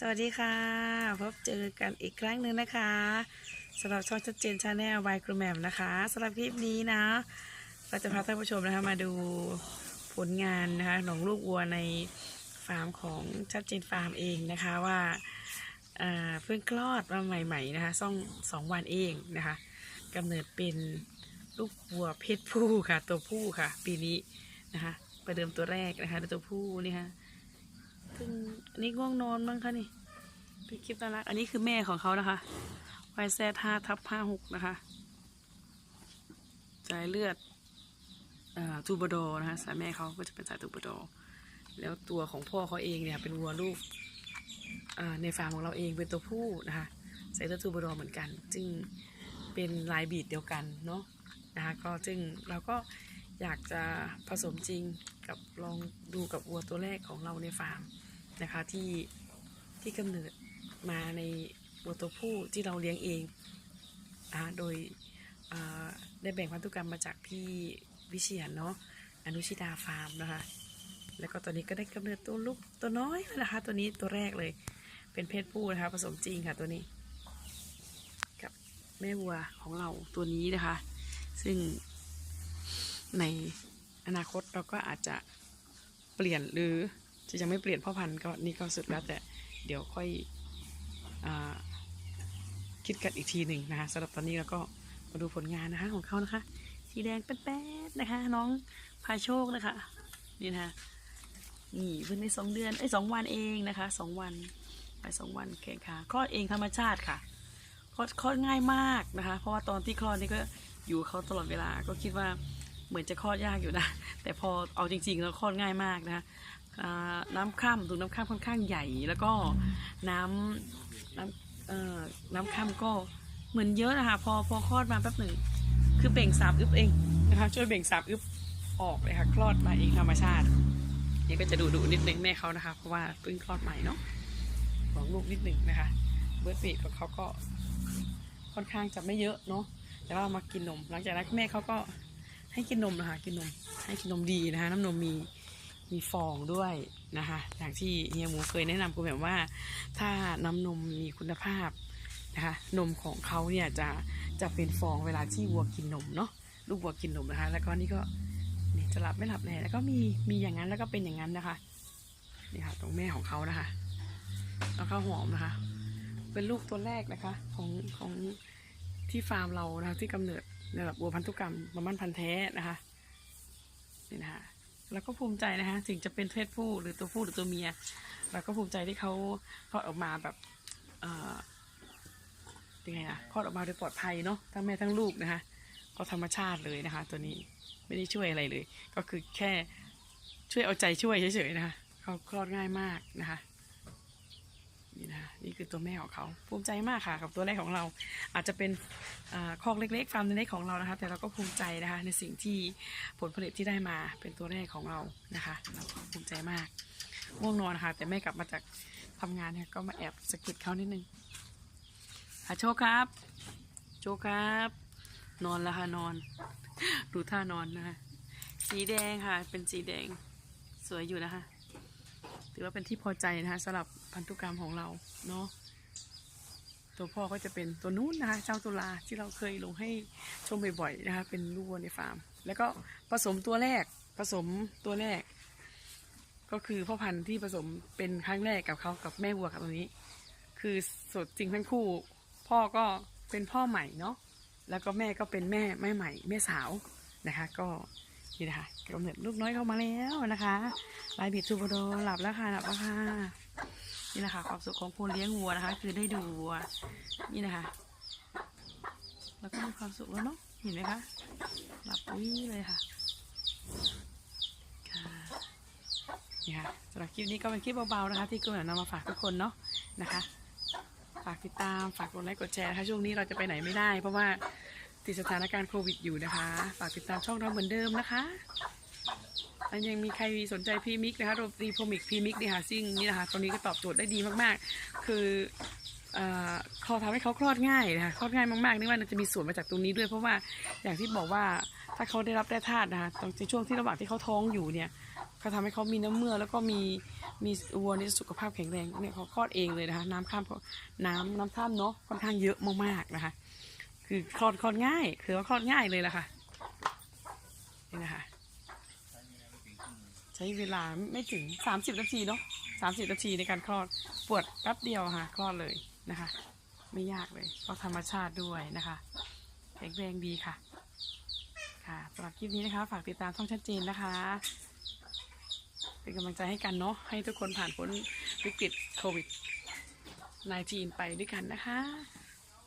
สวัสดีค่ะ พบเจอกันอีกครั้งหนึ่งนะคะสำหรับช่องชัดเจนชาแนลวายกรูแมมนะคะสำหรับคลิปนี้นะเราจะพาท่านผู้ชมนะคะมาดูผลงานนะคะของลูกวัวในฟาร์มของชัดเจนฟาร์มเองนะคะว่าอ่าเพิ่งคลอดมาใหม่ๆนะคะซ่องสองวันเองนะคะกำเนิดเป็นลูกวัวเพศผู้ค่ะ ตัวผู้ค่ะ ปีนี้นะคะประเดิมตัวแรกนะคะตัวผู้นี่ค่ะ ซึ่งอันนี้ง่วงนอนมั้งคะนี่เป็นคลิปน่ารักอันนี้คือแม่ของเขานะคะไวแซท่าทับห้าหกนะคะสายเลือดอ่าทูบโดอนะคะสายแม่เขาก็จะเป็นสายทูบโดอแล้วตัวของพ่อเขาเองเนี่ยเป็นวัวลูกอ่าในฟาร์มของเราเองเป็นตัวผู้นะคะสายเลือดทูบโดอเหมือนกันซึ่งเป็นลายบีดเดียวกันเนาะนะคะก็ซึ่งเราก็อยากจะผสมจริงกับลองดูกับวัวตัวแรกของเราในฟาร์ม นะคะที่ที่กำเนิดมาในวัวตัวผู้ที่เราเลี้ยงเองอ่าโดยได้แบ่งพันธุกรรมมาจากพี่วิเชียนเนาะอนุชิดาฟาร์มนะคะแล้วก็ตอนนี้ก็ได้กำเนิดตัวลูกตัวน้อยแล้วนะคะ ตัวนี้ตัวแรกเลย เป็นเพศผู้นะคะผสมจริงค่ะตัวนี้ กับแม่วัวของเราตัวนี้นะคะ ซึ่งในอนาคตเราก็อาจจะเปลี่ยนหรือ จะยังไม่เปลี่ยนพ่อพันธุ์ก็นี่ก็สุดแล้วแต่เดี๋ยวค่อยอคิดกันอีกทีหนึ่งนะคะสำหรับตอนนี้เราก็มาดูผลงานนะคะของเขานะคะสีแดงแป๊ดๆนะคะ น้องพาโชคนะคะนี่นะคะนี่เพิ่งได้สองเดือนไอ้สองวันเองนะคะสองวันไปสองวันแข่งขาคลอดเองธรรมชาติค่ะคลอดคลอดง่ายมากนะคะ เพราะว่าตอนที่คลอดนี่ก็อยู่เขาตลอดเวลาก็คิดว่าเหมือนจะคลอดยากอยู่นะ แต่พอเอาจริงๆแล้วคลอดง่ายมากนะคะ น้ำข้ามถุงน้ำข้ามค่อนข้างใหญ่ แล้วก็น้ำน้ำน้ำข้ามก็เหมือนเยอะนะคะ พอพอคลอดมาแป๊บหนึ่งคือเบ่งสามอึบเองนะคะช่วยเบ่งสามอึบออกเลยค่ะคลอดมาเองธรรมชาตินี่ก็จะดูดูนิดนึงแม่เขานะคะ เพราะว่าเพิ่งคลอดใหม่เนาะของลูกนิดนึงนะคะ เบิร์ดฟีดของเขาก็ค่อนข้างจะไม่เยอะเนาะแต่ว่ามากินนม หลังจากนั้นแม่เขาก็ให้กินนมนะคะ กินนมให้กินนมดีนะคะ น้ำนมมี มีฟองด้วยนะคะอย่างที่เฮียหมูเคยแนะนำคุณแบบว่า ถ้าน้ำนมมีคุณภาพนะคะนมของเขาเนี่ยจะจะเป็นฟองเวลาที่วัวกินนมเนาะลูกวัวกินนมนะคะ แล้วก็นี่ก็นี่จะหลับไม่หลับแน่แล้วก็มีมีอย่างนั้นแล้วก็เป็นอย่างนั้นนะคะนี่ค่ะตรงแม่ของเขานะคะแล้วข้าวหอมนะคะ เป็นลูกตัวแรกนะคะของของที่ฟาร์มเรานะคะที่กำเนิดในแบบวัวพันธุกรรมมามั่นพันธุ์แท้นะคะนี่นะคะ เราก็ภูมิใจนะคะ ถึงจะเป็นเพศผู้หรือตัวผู้หรือตัวเมีย เราก็ภูมิใจที่เขาคลอดออกมาแบบเอ่อยังไงนะคลอดออกมาโดยปลอดภัยเนาะทั้งแม่ทั้งลูกนะคะก็ธรรมชาติเลยนะคะ ตัวนี้ไม่ได้ช่วยอะไรเลย ก็คือแค่ช่วยเอาใจช่วยเฉยๆนะคะเขาคลอดง่ายมากนะคะ นี่นะคะนี่คือตัวแม่ของเขาภูมิใจมากค่ะกับตัวแรกของเรา อาจจะเป็นอคอกเล็กๆฟาร์มเล็กๆของเรานะคะ แต่เราก็ภูมิใจนะคะ ในสิ่งที่ผลผลิตที่ได้มาเป็นตัวแรกของเรานะคะ เราก็ภูมิใจมากง่วงนอนค่ะ แต่แม่กลับมาจากทำงานเนี่ยก็มาแอบสะกิดเขานิดนึงอาโชคครับ โชคครับ นอนแล้วค่ะนอน ดูท่านอนนะคะสีแดงค่ะ เป็นสีแดงสวยอยู่นะคะ ถือว่าเป็นที่พอใจนะคะสำหรับพันธุกรรมของเราเนาะตัวพ่อก็จะเป็นตัวนู้นนะคะเจ้าตุลาที่เราเคยลงให้ชมบ่อยๆนะคะ เป็นลูกวัวในฟาร์ม แล้วก็ผสมตัวแรกผสมตัวแรก ก็คือพ่อพันธุ์ที่ผสมเป็นครั้งแรกกับเขากับแม่วัวกับตัวนี้ คือสดจริงทั้งคู่ พ่อก็เป็นพ่อใหม่เนาะแล้วก็แม่ก็เป็นแม่แม่ใหม่แม่สาวนะคะ ก็ นี่นะคะกำเนิดลูกน้อยเข้ามาแล้วนะคะลายบิดทูบโดหลับแล้วค่ะหลับแล้วค่ะนี่นะคะความสุขของคนเลี้ยงวัวนะคะ คือได้ดูวัวนี่นะคะ แล้วก็มีความสุขแล้วเนาะเห็นไหมคะหลับอุ้ยเลยค่ะนี่ค่ะสำหรับคลิปนี้ก็เป็นคลิปเบาๆนะคะ ที่กูแบบนำมาฝากทุกคนเนาะนะคะ ฝากติดตามฝากกดไลค์กดแชร์นะคะช่วงนี้เราจะไปไหนไม่ได้ เพราะว่า ติดสถานการณ์โควิดอยู่นะคะ ฝากติดตามช่องเราเหมือนเดิมนะคะอันยังมีใครสนใจพรีมิกนะคะโรตีโพมิกพรีมิกเนี่ยค่ะซึ่งนี่นะคะตรงนี้ก็ตอบโจทย์ได้ดีมากๆ คือเขาทำให้เขาคลอดง่ายนะคะคลอดง่ายมากๆนี่ว่าจะมีส่วนมาจากตรงนี้ด้วย เพราะว่าอย่างที่บอกว่าถ้าเขาได้รับแร่ธาตุนะคะตอนในช่วงที่ระหว่างที่เขาท้องอยู่เนี่ยเขาทำให้เขามีน้ำเมื่อแล้วก็มีมีวัวนี่สุขภาพแข็งแรงเนี่ยเขาคลอดเองเลยนะคะ น้ำข้ามน้ำน้ำท่ามเนาะค่อนข้างเยอะมากๆนะคะ คือคลอดคลอดง่าย คือว่าคลอดง่ายเลยล่ะค่ะนี่นะคะใช้เวลาไม่ถึง30นาทีเนาะ30นาทีในการคลอดปวดแป๊บเดียวค่ะ คลอดเลยนะคะ ไม่ยากเลยก็ธรรมชาติด้วยนะคะแข็งแรงดีค่ะ ค่ะสำหรับคลิปนี้นะคะ ฝากติดตามช่องชัดเจนนะคะ เป็นกำลังใจให้กันเนาะให้ทุกคนผ่านพ้นวิกฤตโควิด -19 ไปด้วยกันนะคะ